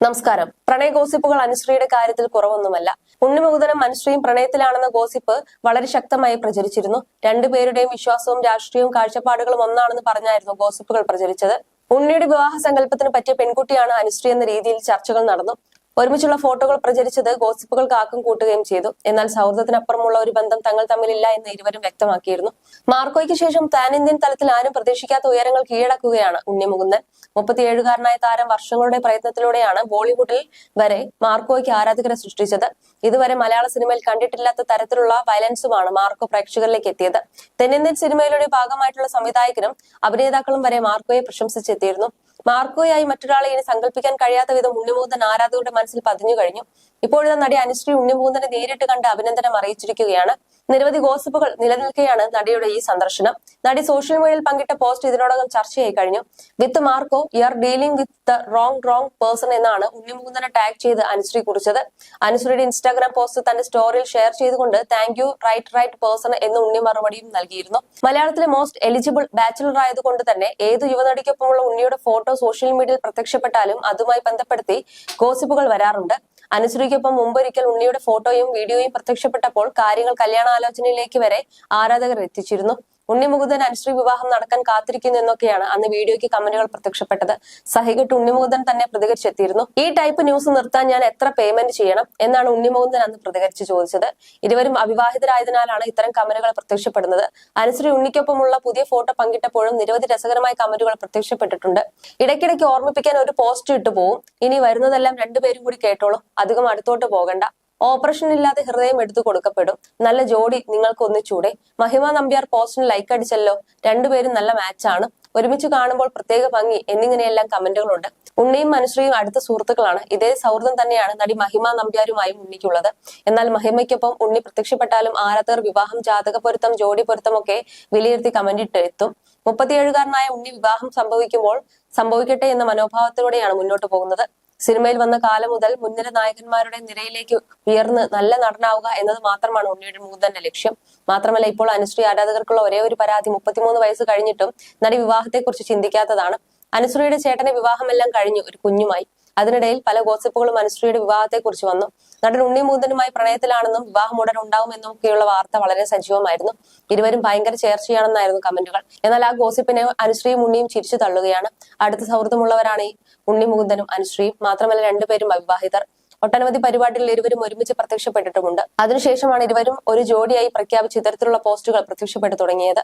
നമസ്കാരം. പ്രണയ ഗോസിപ്പുകൾ അനുശ്രീയുടെ കാര്യത്തിൽ കുറവൊന്നുമല്ല. ഉണ്ണിമുകുതനും അനുശ്രീയും പ്രണയത്തിലാണെന്ന ഗോസിപ്പ് വളരെ ശക്തമായി പ്രചരിച്ചിരുന്നു. രണ്ടുപേരുടെയും വിശ്വാസവും രാഷ്ട്രീയവും കാഴ്ചപ്പാടുകളും ഒന്നാണെന്ന് പറഞ്ഞായിരുന്നു ഗോസിപ്പുകൾ പ്രചരിച്ചത്. ഉണ്ണിയുടെ വിവാഹ സങ്കല്പത്തിന് പറ്റിയ പെൺകുട്ടിയാണ് അനുശ്രീ എന്ന രീതിയിൽ ചർച്ചകൾ നടന്നു. ഒരുമിച്ചുള്ള ഫോട്ടോകൾ പ്രചരിച്ചത് ഗോസിപ്പുകൾക്ക് ആക്കം കൂട്ടുകയും ചെയ്തു. എന്നാൽ സൗഹൃദത്തിനപ്പുറമുള്ള ഒരു ബന്ധം തങ്ങൾ തമ്മിലില്ല എന്ന് ഇരുവരും വ്യക്തമാക്കിയിരുന്നു. മാർക്കോയ്ക്ക് ശേഷം പാൻ ഇന്ത്യൻ തലത്തിൽ ആരും പ്രതീക്ഷിക്കാത്ത ഉയരങ്ങൾ കീഴടക്കുകയാണ് ഉണ്ണിമുകുന്ദൻ. മുപ്പത്തിയേഴുകാരനായ താരം വർഷങ്ങളുടെ പ്രയത്നത്തിലൂടെയാണ് ബോളിവുഡിൽ വരെ മാർക്കോയ്ക്ക് ആരാധകരെ സൃഷ്ടിച്ചത്. ഇതുവരെ മലയാള സിനിമയിൽ കണ്ടിട്ടില്ലാത്ത തരത്തിലുള്ള വയലൻസുമാണ് മാർക്കോ പ്രേക്ഷകരിലേക്ക് എത്തിയത്. തെന്നിന്ത്യൻ സിനിമയിലൂടെ ഭാഗമായിട്ടുള്ള സംവിധായകനും അഭിനേതാക്കളും വരെ മാർക്കോയെ പ്രശംസിച്ചെത്തിയിരുന്നു. മാർക്കോയായി മറ്റൊരാളെ ഇനി സങ്കല്പിക്കാൻ കഴിയാത്ത വിധം ഉണ്ണിമൂന്തൻ ആരാധകരുടെ മനസ്സിൽ പതിഞ്ഞു കഴിഞ്ഞു. ഇപ്പോഴത്തെ നടി അനുശ്രീ ഉണ്ണിമൂന്തനെ നേരിട്ട് കണ്ട് അഭിനന്ദനം അറിയിച്ചിരിക്കുകയാണ്. നിരവധി ഗോസിപ്പുകൾ നിലനിൽക്കെയാണ് നടിയുടെ ഈ സന്ദർശനം. നടി സോഷ്യൽ മീഡിയയിൽ പങ്കിട്ട പോസ്റ്റ് ഇതിനോടകം ചർച്ചയായി കഴിഞ്ഞു. With Marco you are dealing with the wrong wrong person എന്നാണ് ഉണ്ണിമുകുന്ദനെ ടാഗ് ചെയ്ത് അനുശ്രീ കുറിച്ചത്. അനുശ്രീയുടെ ഇൻസ്റ്റാഗ്രാം പോസ്റ്റ് തന്റെ സ്റ്റോറിയിൽ ഷെയർ ചെയ്തുകൊണ്ട് thank you right right person എന്ന് ഉണ്ണി മറുപടിയും നൽകിയിരുന്നു. മലയാളത്തിലെ മോസ്റ്റ് എലിജിബിൾ ബാച്ചിലർ ആയതുകൊണ്ട് തന്നെ ഏത് യുവനടിക്കൊപ്പമുള്ള ഉണ്ണിയുടെ ഫോട്ടോ സോഷ്യൽ മീഡിയയിൽ പ്രത്യക്ഷപ്പെട്ടാലും അതുമായി ബന്ധപ്പെടുത്തി ഗോസിപ്പുകൾ വരാറുണ്ട്. അനുശ്രീക്കൊപ്പം മുമ്പൊരിക്കൽ ഉണ്ണിയുടെ ഫോട്ടോയും വീഡിയോയും പ്രത്യക്ഷപ്പെട്ടപ്പോൾ കാര്യങ്ങൾ കല്യാണാലോചനയിലേക്ക് വരെ ആരാധകർ എത്തിച്ചിരുന്നു. ഉണ്ണി മുകുന്ദൻ അനുശ്രീ വിവാഹം നടക്കാൻ കാത്തിരിക്കുന്നു എന്നൊക്കെയാണ് അന്ന് വീഡിയോയ്ക്ക് കമന്റുകൾ പ്രത്യക്ഷപ്പെട്ടത്. സഹികെട്ട് ഉണ്ണിമുകുന്ദൻ തന്നെ പ്രതികരിച്ചെത്തിയിരുന്നു. ഈ ടൈപ്പ് ന്യൂസ് നിർത്താൻ ഞാൻ എത്ര പേയ്മെന്റ് ചെയ്യണം എന്നാണ് ഉണ്ണിമുകുന്ദൻ അന്ന് പ്രതികരിച്ച് ചോദിച്ചത്. ഇരുവരും അവിവാഹിതരായതിനാലാണ് ഇത്തരം കമന്റുകൾ പ്രത്യക്ഷപ്പെടുന്നത്. അനുശ്രീ ഉണ്ണിക്കൊപ്പമുള്ള പുതിയ ഫോട്ടോ പങ്കിട്ടപ്പോഴും നിരവധി രസകരമായ കമന്റുകൾ പ്രത്യക്ഷപ്പെട്ടിട്ടുണ്ട്. ഇടയ്ക്കിടയ്ക്ക് ഓർമ്മിപ്പിക്കാൻ ഒരു പോസ്റ്റ് ഇട്ടു പോവും. ഇനി വരുന്നതെല്ലാം രണ്ടുപേരും കൂടി കേട്ടോളൂ. അധികം അടുത്തോട്ട് പോകണ്ട. ഓപ്പറേഷൻ ഇല്ലാതെ ഹൃദയം എടുത്തു കൊടുക്കപ്പെടും. നല്ല ജോഡി നിങ്ങൾക്ക് ഒന്നിച്ചൂടെ. മഹിമ നമ്പ്യാർ പോസ്റ്റിന് ലൈക്ക് അടിച്ചല്ലോ. രണ്ടുപേരും നല്ല മാച്ചാണ് ഒരുമിച്ച് കാണുമ്പോൾ പ്രത്യേക ഭംഗി എന്നിങ്ങനെയെല്ലാം കമന്റുകളുണ്ട്. ഉണ്ണിയും മനുശ്രീയും അടുത്ത സുഹൃത്തുക്കളാണ്. ഇതേ സൗഹൃദം തന്നെയാണ് നടി മഹിമ നമ്പ്യാരുമായും ഉണ്ണിക്കുള്ളത്. എന്നാൽ മഹിമയ്ക്കൊപ്പം ഉണ്ണി പ്രത്യക്ഷപ്പെട്ടാലും ആരാധകർ വിവാഹം ജാതക പൊരുത്തം ജോഡി പൊരുത്തമൊക്കെ വിലയിരുത്തി കമന്റിട്ട് എത്തും. മുപ്പത്തിയേഴുകാരനായ ഉണ്ണി വിവാഹം സംഭവിക്കുമ്പോൾ സംഭവിക്കട്ടെ എന്ന മനോഭാവത്തിലൂടെയാണ് മുന്നോട്ട് പോകുന്നത്. സിനിമയിൽ വന്ന കാലം മുതൽ മുൻനിര നായകന്മാരുടെ നിരയിലേക്ക് ഉയർന്ന് നല്ല നടനാവുക എന്നത് മാത്രമാണ് ഉണ്ണിയുടെ മൂതന്റെ ലക്ഷ്യം. മാത്രമല്ല ഇപ്പോൾ അനുശ്രീ ആരാധകർക്കുള്ള ഒരേ ഒരു പരാതി മുപ്പത്തിമൂന്ന് വയസ്സ് കഴിഞ്ഞിട്ടും നടി വിവാഹത്തെക്കുറിച്ച് ചിന്തിക്കാത്തതാണ്. അനുശ്രീയുടെ ചേട്ടന്റെ വിവാഹമെല്ലാം കഴിഞ്ഞു ഒരു കുഞ്ഞുമായി. അതിനിടയിൽ പല ഗോസിപ്പുകളും അനുശ്രീയുടെ വിവാഹത്തെക്കുറിച്ച് വന്നു. നടൻ ഉണ്ണി മുകുന്ദനുമായി പ്രണയത്തിലാണെന്നും വിവാഹം ഉടൻ ഉണ്ടാവുമെന്നും ഒക്കെയുള്ള വാർത്ത വളരെ സജീവമായിരുന്നു. ഇരുവരും ഭയങ്കര ചേർച്ചയാണെന്നായിരുന്നു കമന്റുകൾ. എന്നാൽ ആ ഗോസിപ്പിനെ അനുശ്രീയും ഉണ്ണിയും ചിരിച്ചു തള്ളുകയാണ്. അടുത്ത സൗഹൃദമുള്ളവരാണ് ഈ ഉണ്ണി മുകുന്ദനും അനുശ്രീയും. മാത്രമല്ല രണ്ടുപേരും അവിവാഹിതർ. ഒട്ടനവധി പരിപാടികളിൽ ഇരുവരും ഒരുമിച്ച് പ്രത്യക്ഷപ്പെട്ടിട്ടുമുണ്ട്. അതിനുശേഷമാണ് ഇരുവരും ഒരു ജോഡിയായി പ്രഖ്യാപിച്ച് ഇത്തരത്തിലുള്ള പോസ്റ്റുകൾ പ്രത്യക്ഷപ്പെട്ടു തുടങ്ങിയത്.